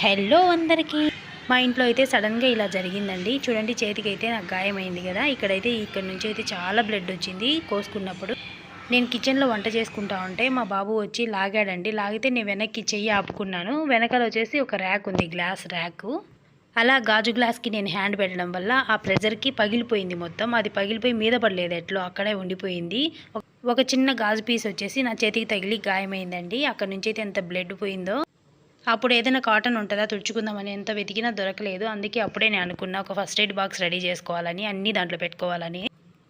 Hello అందరికీ. మా ఇంట్లో అయితే సడన్గా ఇలా జరిగిందండి. చూడండి చేతికి అయితే నాకు గాయమైంది కదా. ఇక్కడైతే ఇక్కడ నుంచి అయితే చాలా బ్లడ్ వచ్చింది కోసుకున్నప్పుడు. నేను కిచెన్లో వంట చేసుకుంటా ఉంటే మా బాబు వచ్చి లాగాడండి. లాగితే నేను వెనక్కి చెయ్యి ఆపుకున్నాను. వెనకాల వచ్చేసి ఒక ర్యాక్ ఉంది గ్లాస్ ర్యాకు. అలా గాజు గ్లాస్కి నేను హ్యాండ్ పెట్టడం వల్ల ఆ ప్రెజర్కి పగిలిపోయింది మొత్తం. అది పగిలిపోయి మీద పడలేదు ఎట్లో అక్కడే ఉండిపోయింది. ఒక- ఒక చిన్న గాజు పీస్ వచ్చేసి నా చేతికి తగిలి గాయమైందండి. అక్కడ నుంచి అయితే ఎంత బ్లడ్ పోయిందో. అప్పుడు ఏదైనా కాటన్ ఉంటుందా? తుడుచుకుందామని ఎంత వెతికినా దొరకలేదు. అందుకే అప్పుడే నేను అనుకున్నా ఒక ఫస్ట్ ఎయిడ్ బాక్స్ రెడీ చేసుకోవాలని అన్నీ దాంట్లో పెట్టుకోవాలని.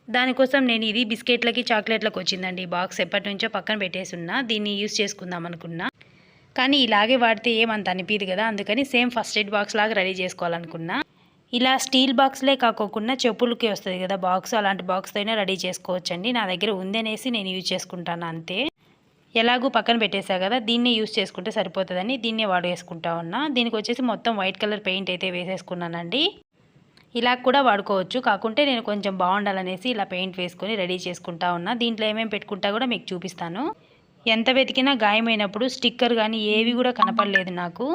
దానికోసం నేను ఇది బిస్కెట్లకి చాక్లెట్లకు వచ్చిందండి ఈ బాక్స్. ఎప్పటి నుంచో పక్కన పెట్టేసి ఉన్నా దీన్ని యూస్ చేసుకుందాం అనుకున్నా. కానీ ఇలాగే వాడితే ఏమంత అనిపించదు కదా అందుకని సేమ్ ఫస్ట్ ఎయిడ్ బాక్స్ లాగా రెడీ చేసుకోవాలనుకున్నా. ఇలా స్టీల్ బాక్స్లే కాకోకుండా చెప్పులకి వస్తుంది కదా బాక్స్ అలాంటి బాక్స్తో అయినా రెడీ చేసుకోవచ్చండి. నా దగ్గర ఉందనేసి నేను యూజ్ చేసుకుంటాను అంతే. ఎలాగూ పక్కన పెట్టేశా కదా దీన్నే యూస్ చేసుకుంటే సరిపోతుందని దీన్నే వాడేసుకుంటా ఉన్నా. దీనికి వచ్చేసి మొత్తం వైట్ కలర్ పెయింట్ అయితే వేసేసుకున్నానండి. ఇలా కూడా వాడుకోవచ్చు. కాకుంటే నేను కొంచెం బాగుండాలనేసి ఇలా పెయింట్ వేసుకొని రెడీ చేసుకుంటా ఉన్నా. దీంట్లో ఏమేమి పెట్టుకుంటా కూడా మీకు చూపిస్తాను. ఎంత వెతికినా గాయమైనప్పుడు స్టిక్కర్ కానీ ఏవి కూడా కనపడలేదు నాకు.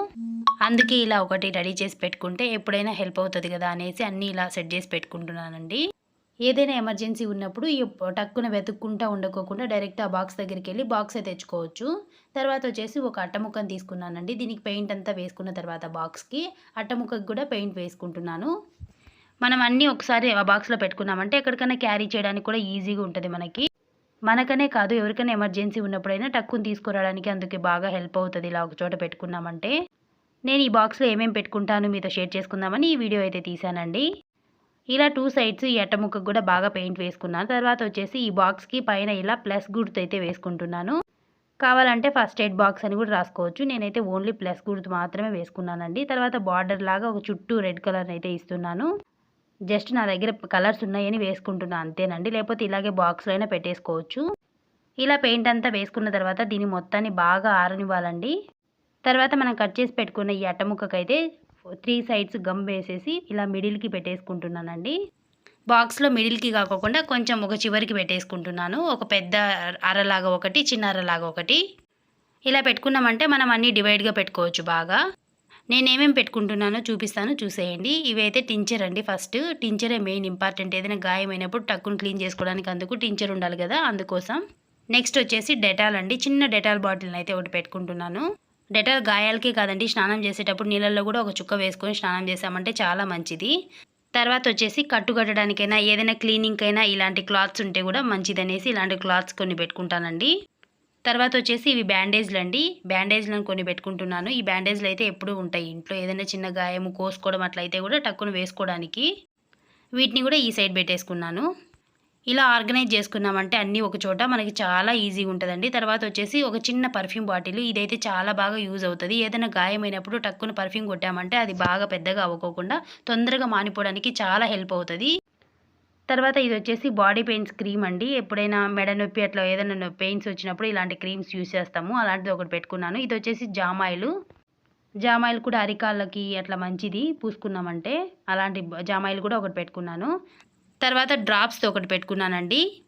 అందుకే ఇలా ఒకటి రెడీ చేసి పెట్టుకుంటే ఎప్పుడైనా హెల్ప్ అవుతుంది కదా అనేసి అన్నీ ఇలా సెట్ చేసి పెట్టుకుంటున్నానండి. ఏదైనా ఎమర్జెన్సీ ఉన్నప్పుడు ఈ టక్కున వెతుక్కుంటా ఉండకోకుండా డైరెక్ట్ ఆ బాక్స్ దగ్గరికి వెళ్ళి బాక్సే తెచ్చుకోవచ్చు. తర్వాత వచ్చేసి ఒక అట్టముక్కను తీసుకున్నానండి. దీనికి పెయింట్ అంతా వేసుకున్న తర్వాత బాక్స్కి అట్టముక్కకి కూడా పెయింట్ వేసుకుంటున్నాను. మనం అన్నీ ఒకసారి ఆ బాక్స్లో పెట్టుకున్నామంటే ఎక్కడికైనా క్యారీ చేయడానికి కూడా ఈజీగా ఉంటుంది మనకి. మనకనే కాదు ఎవరికైనా ఎమర్జెన్సీ ఉన్నప్పుడైనా టక్కుని తీసుకురావడానికి అందుకే బాగా హెల్ప్ అవుతుంది ఇలా ఒక చోట పెట్టుకున్నామంటే. నేను ఈ బాక్స్లో ఏమేమి పెట్టుకుంటాను మీతో షేర్ చేసుకుందామని ఈ వీడియో అయితే తీసానండి ఇలా టూ సైడ్స్ ఈ అట్టముక్కకు కూడా బాగా పెయింట్ వేసుకున్నాను. తర్వాత వచ్చేసి ఈ బాక్స్కి పైన ఇలా ప్లస్ గుర్తు అయితే వేసుకుంటున్నాను. కావాలంటే ఫస్ట్ ఎయిడ్ బాక్స్ అని కూడా రాసుకోవచ్చు. నేనైతే ఓన్లీ ప్లస్ గుర్తు మాత్రమే వేసుకున్నానండి. తర్వాత బార్డర్ లాగా ఒక చుట్టూ రెడ్ కలర్ అయితే ఇస్తున్నాను. జస్ట్ నా దగ్గర కలర్స్ ఉన్నాయని వేసుకుంటున్నాను అంతేనండి. లేకపోతే ఇలాగే బాక్స్లో అయినా పెట్టేసుకోవచ్చు. ఇలా పెయింట్ అంతా వేసుకున్న తర్వాత దీన్ని మొత్తాన్ని బాగా ఆరనివ్వాలండి. తర్వాత మనం కట్ చేసి పెట్టుకున్న ఈ అట్టముక్కకైతే త్రీ సైడ్స్ గమ్ వేసేసి ఇలా మిడిల్కి పెట్టేసుకుంటున్నానండి. బాక్స్లో మిడిల్కి కాకుండా కొంచెం ఒక చివరికి పెట్టేసుకుంటున్నాను. ఒక పెద్ద అరలాగా ఒకటి చిన్న అరలాగా ఒకటి. ఇలా పెట్టుకున్నామంటే మనం అన్నీ డివైడ్గా పెట్టుకోవచ్చు బాగా. నేనేమేమి పెట్టుకుంటున్నానో చూపిస్తాను చూసేయండి. ఇవైతే టించర్ అండి ఫస్ట్. టించరే main important. ఏదైనా గాయమైనప్పుడు టక్కును క్లీన్ చేసుకోవడానికి అందుకు టించర్ ఉండాలి కదా అందుకోసం. నెక్స్ట్ వచ్చేసి డెటాల్ అండి. చిన్న డెటాల్ బాటిల్ని అయితే ఒకటి పెట్టుకుంటున్నాను. డెటాల్ గాయాలకే కాదండి స్నానం చేసేటప్పుడు నీళ్ళల్లో కూడా ఒక చుక్క వేసుకొని స్నానం చేసామంటే చాలా మంచిది. తర్వాత వచ్చేసి కట్టు కట్టడానికైనా ఏదైనా క్లీనింగ్ అయినా ఇలాంటి క్లాత్స్ ఉంటే కూడా మంచిదనేసి ఇలాంటి క్లాత్స్ కొన్ని పెట్టుకుంటానండి. తర్వాత వచ్చేసి ఇవి బ్యాండేజ్లు అండి. బ్యాండేజ్లను కొన్ని పెట్టుకుంటున్నాను. ఈ బ్యాండేజ్లు అయితే ఎప్పుడూ ఉంటాయి ఇంట్లో. ఏదైనా చిన్న గాయము కోసుకోవడం అట్లయితే కూడా టక్కును వేసుకోవడానికి. వీటిని కూడా ఈ సైడ్ పెట్టేసుకున్నాను. ఇలా ఆర్గనైజ్ చేసుకున్నామంటే అన్నీ ఒక చోట మనకి చాలా ఈజీగా ఉంటుందండి. తర్వాత వచ్చేసి ఒక చిన్న పర్ఫ్యూమ్ బాటిల్ ఇదైతే చాలా బాగా యూజ్ అవుతుంది. ఏదైనా గాయమైనప్పుడు టక్కున పర్ఫ్యూమ్ కొట్టామంటే అది బాగా పెద్దగా అవ్వకోకుండా తొందరగా మానిపోవడానికి చాలా హెల్ప్ అవుతుంది. తర్వాత ఇది వచ్చేసి బాడీ పెయిన్స్ క్రీమ్ అండి. ఎప్పుడైనా మెడ నొప్పి అట్లా ఏదైనా పెయిన్స్ వచ్చినప్పుడు ఇలాంటి క్రీమ్స్ యూజ్ చేస్తాము. అలాంటిది ఒకటి పెట్టుకున్నాను. ఇది వచ్చేసి జామాయిలు. జామాయిలు కూడా అరికాళ్ళకి అట్లా మంచిది పూసుకున్నామంటే. అలాంటి జామాయిలు కూడా ఒకటి పెట్టుకున్నాను. తర్వాత డ్రాప్స్తో ఒకటి పెట్టుకున్నానండి.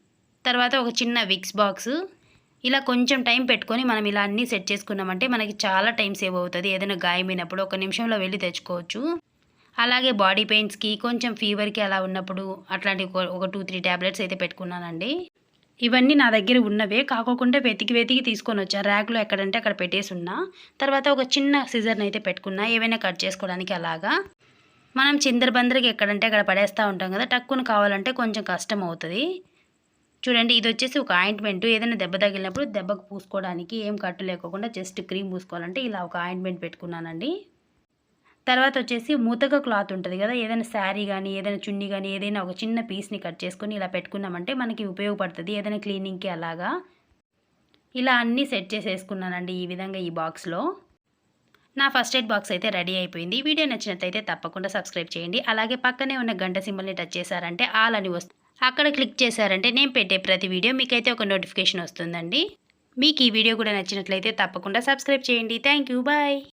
తర్వాత ఒక చిన్న విక్స్ బాక్స్ ఇలా కొంచెం టైం పెట్టుకొని మనం ఇలా అన్నీ సెట్ చేసుకున్నామంటే మనకి చాలా టైం సేవ్ అవుతుంది. ఏదైనా గాయమైనప్పుడు ఒక నిమిషంలో వెళ్ళి తెచ్చుకోవచ్చు. అలాగే బాడీ పెయిన్స్కి కొంచెం ఫీవర్కి అలా ఉన్నప్పుడు అట్లాంటి ఒక- ఒక టూ త్రీ ట్యాబ్లెట్స్ అయితే పెట్టుకున్నానండి. ఇవన్నీ నా దగ్గర ఉన్నవే. కాకోకుండా వెతికి వెతికి తీసుకొని వచ్చాను ర్యాక్లో ఎక్కడంటే అక్కడ పెట్టేసి ఉన్నా తర్వాత ఒక చిన్న సిజర్ని అయితే పెట్టుకున్నా. ఏవైనా కట్ చేసుకోవడానికి అలాగా. మనం చిందరబందరికి ఎక్కడంటే అక్కడ పడేస్తూ ఉంటాం కదా టక్కున కావాలంటే కొంచెం కష్టం అవుతుంది. చూడండి ఇది వచ్చేసి ఒక ఆయింట్మెంట్ ఏదైనా దెబ్బ తగిలినప్పుడు దెబ్బకు పూసుకోవడానికి ఏం కట్టు లేకోకుండా జస్ట్ క్రీమ్ పూసుకోవాలంటే ఇలా ఒక ఆయింట్మెంట్ పెట్టుకున్నానండి. తర్వాత వచ్చేసి మూతగా క్లాత్ ఉంటుంది కదా ఏదైనా శారీ కానీ ఏదైనా చున్నీ కానీ ఏదైనా ఒక చిన్న పీస్ని కట్ చేసుకొని ఇలా పెట్టుకున్నామంటే మనకి ఉపయోగపడుతుంది ఏదైనా క్లీనింగ్కి అలాగా. ఇలా అన్నీ సెట్ చేసేసుకున్నానండి ఈ విధంగా ఈ బాక్స్లో నా ఫస్ట్ ఎయిడ్ బాక్స్ అయితే రెడీ అయిపోయింది. వీడియో నచ్చినట్లయితే తప్పకుండా సబ్స్క్రైబ్ చేయండి. అలాగే పక్కనే ఉన్న గంట సింబల్ని టచ్ చేశారంటే ఆల్ అని వస్తుంది అక్కడ క్లిక్ చేశారంటే నేను పెట్టే ప్రతి వీడియో మీకైతే ఒక నోటిఫికేషన్ వస్తుందండి. మీకు ఈ వీడియో కూడా నచ్చినట్లయితే తప్పకుండా సబ్స్క్రైబ్ చేయండి. Thank you. బాయ్.